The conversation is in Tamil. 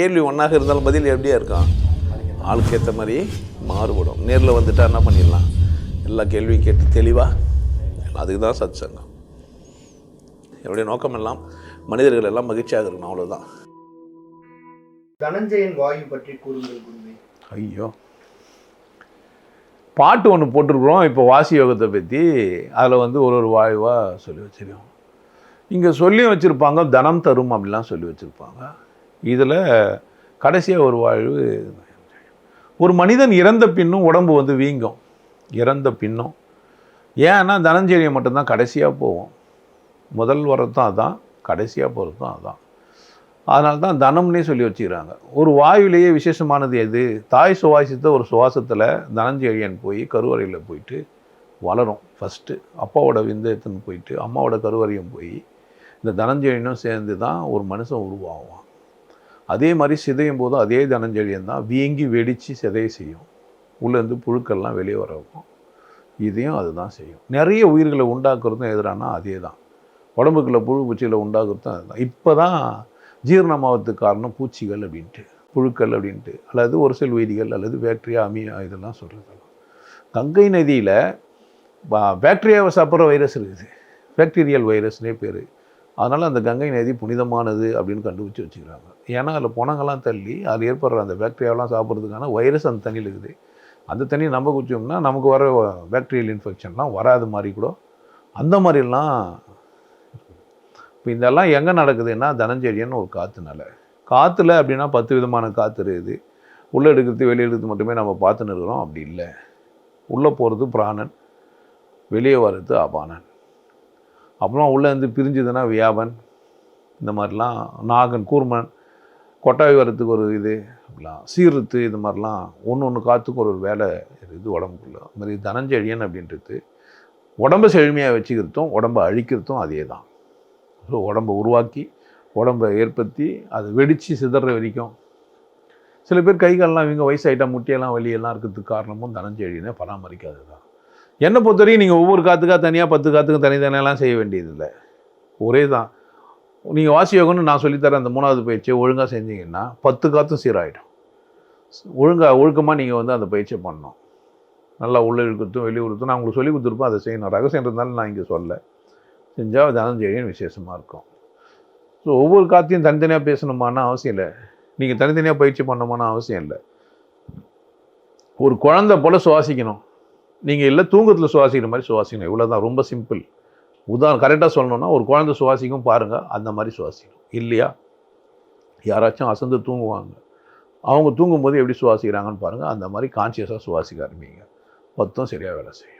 கேள்வி ஒன்றாக இருந்தாலும் பதில் எப்படியா இருக்கும்? ஆளுக்கு ஏற்ற மாதிரி மாறுபடும். நேரில் வந்துட்டா என்ன பண்ணிடலாம்? எல்லா கேள்வியும் கேட்டு தெளிவாக அதுக்கு தான் சத் சங்கம் என்னுடைய நோக்கம் எல்லாம் மனிதர்கள் எல்லாம் மகிழ்ச்சியாக இருக்கணும் அவ்வளோதான் தனஞ்சயன் வாயு பற்றி கூறுங்கள் குருவே. ஐயோ. பாட்டு ஒன்று போட்டிருக்கிறோம் இப்போ வாசி யோகத்தை பற்றி அதில் வந்து ஒரு ஒரு வாயுவாக சொல்லி வச்சிருக்கோம். இங்கே சொல்லி வச்சுருப்பாங்க தனம் தரும் அப்படிலாம் சொல்லி வச்சுருப்பாங்க. இதில் கடைசியாக ஒரு வாழ்வு ஒரு மனிதன் இறந்த பின்னும் உடம்பு வந்து வீங்கும். இறந்த பின்னும். ஏன்னா தனஞ்செழியை மட்டும்தான் கடைசியாக போவோம். முதல் வரதும் அதான் கடைசியாக போகிறதும் அதான். அதனால தான் தனம்னே சொல்லி வச்சுக்கிறாங்க. ஒரு வாயுலேயே விசேஷமானது எது? தாய் சுவாசித்த ஒரு சுவாசத்தில் தனஞ்செழியன் போய் கருவறையில் போயிட்டு வளரும். ஃபஸ்ட்டு அப்பாவோட விந்தயத்துன்னு போயிட்டு அம்மாவோட கருவறையும் போய் இந்த தனஞ்செழியனும் சேர்ந்து தான் ஒரு மனுஷன் உருவாகுவான் அதே மாதிரி சிதையும் போது அதே தனஞ்செழியன் தான் வீங்கி வெடித்து சிதைய செய்யும். உள்ளேருந்து புழுக்கள்லாம் வெளியே வர வைக்கும். இதையும் அதுதான் செய்யும். நிறைய உயிர்களை உண்டாக்குறதும் எதிரானா அதே தான் உடம்புக்குள்ள புழு பூச்சிகளை உண்டாக்குறதும் அதுதான். இப்போ தான் ஜீரணமாவதுக்கு காரணம் பூச்சிகள் அப்படின்ட்டு புழுக்கள் அப்படின்ட்டு அல்லது ஒரு செல் உயிரிகள் அல்லது பேக்டீரியா அமியா இதெல்லாம் சொல்கிறது கங்கை நதியில் பேக்டீரியாவை சாப்பிட்ற வைரஸ் இருக்குது. பேக்டீரியல் வைரஸ்னே பேர். அதனால் அந்த கங்கை நதி புனிதமானது அப்படின்னு கண்டுபிடிச்சி வச்சுக்கிறாங்க. ஏன்னா அதில் புணங்கள்லாம் தள்ளி அதில் ஏற்படுற அந்த பேக்டீரியாவெலாம் சாப்பிட்றதுக்கான வைரஸ் அந்த தண்ணியில் இருக்குது. அந்த தண்ணி நம்ம குடிச்சோம்னா நமக்கு வர பேக்டீரியல் இன்ஃபெக்ஷன்லாம் வராது மாதிரி கூட. அந்த மாதிரிலாம் இப்போ இதெல்லாம் எங்கே நடக்குதுன்னா தனஞ்செடியன்னு ஒரு காற்றுனால காற்றுல அப்படின்னா பத்து விதமான காற்று இருக்குது. உள்ளே எடுக்கிறது வெளியே எடுக்கிறது மட்டுமே நம்ம பார்த்துன்னு இருக்கிறோம். அப்படி இல்லை. உள்ளே போகிறது பிராணன் வெளியே வர்றது அபானன் அப்புறம் உள்ளே இருந்து பிரிஞ்சுதுன்னா வியாபன் இந்த மாதிரிலாம் நாகன் கூர்மன் கொட்டாய் வரத்துக்கு ஒரு இது அப்படிலாம் சீர்த்து இது மாதிரிலாம் ஒன்று ஒன்று காற்றுக்கு ஒரு ஒரு வேலை இது உடம்புக்குள்ள. அது மாதிரி தனஞ்செழியன் அப்படின்றது உடம்பை செழுமையாக வச்சுக்கிறதும் உடம்பை அழிக்கிறதும் அதே தான். ஸோ உடம்பை உருவாக்கி உடம்பை ஏற்படுத்தி அது வெடித்து சிதற வரைக்கும். சில பேர் கை கால்லாம் இவங்க வயசாயிட்டா முட்டியெல்லாம் வலியெல்லாம் இருக்கிறதுக்கு காரணமும் தனஞ்செழியனை பராமரிக்காது தான் என்னை பொறுத்த வரைக்கும் நீங்கள் ஒவ்வொரு காற்றுக்காக தனியாக பத்து காத்துக்கும் தனித்தனியெல்லாம் செய்ய வேண்டியதில்லை. ஒரே தான். நீங்கள் வாசி யோகம்னு நான் சொல்லித்தரேன் அந்த மூணாவது பயிற்சியை ஒழுங்காக செஞ்சீங்கன்னா பத்து காத்தும் சீராகிடும் ஒழுங்காக ஒழுக்கமாக நீங்கள் வந்து அந்த பயிற்சியை பண்ணணும். நல்லா உள்ளே இழுக்கிறதும் வெளியே நான் உங்களுக்கு சொல்லி கொடுத்துருப்போம் அதை செய்யணும். ரகசியம் இருந்தாலும் நான் இங்கே சொல்ல. செஞ்சால் தனஞ்செழியன் விசேஷமாக இருக்கும். ஸோ ஒவ்வொரு காத்தையும் தனித்தனியாக பேசணுமான அவசியம் இல்லை. நீங்கள் தனித்தனியாக பயிற்சி பண்ணணுமான அவசியம் இல்லை. ஒரு குழந்தை போல் சுவாசிக்கணும். நீங்கள் இல்லை தூங்கத்தில் சுவாசிக்கிற மாதிரி சுவாசிக்கணும். இவ்வளோ தான் ரொம்ப சிம்பிள் உதாரணம் கரெக்டாக சொல்லணும்னா ஒரு குழந்தை சுவாசிக்கும் பாருங்கள் அந்த மாதிரி சுவாசிக்கணும். இல்லையா? யாராச்சும் அசந்து தூங்குவாங்க. அவங்க தூங்கும்போது எப்படி சுவாசிக்கிறாங்கன்னு பாருங்கள் அந்த மாதிரி கான்சியஸாக சுவாசிக்க ஆரம்பிங்க. மொத்தம் சரியாக வேலை செய்யும்.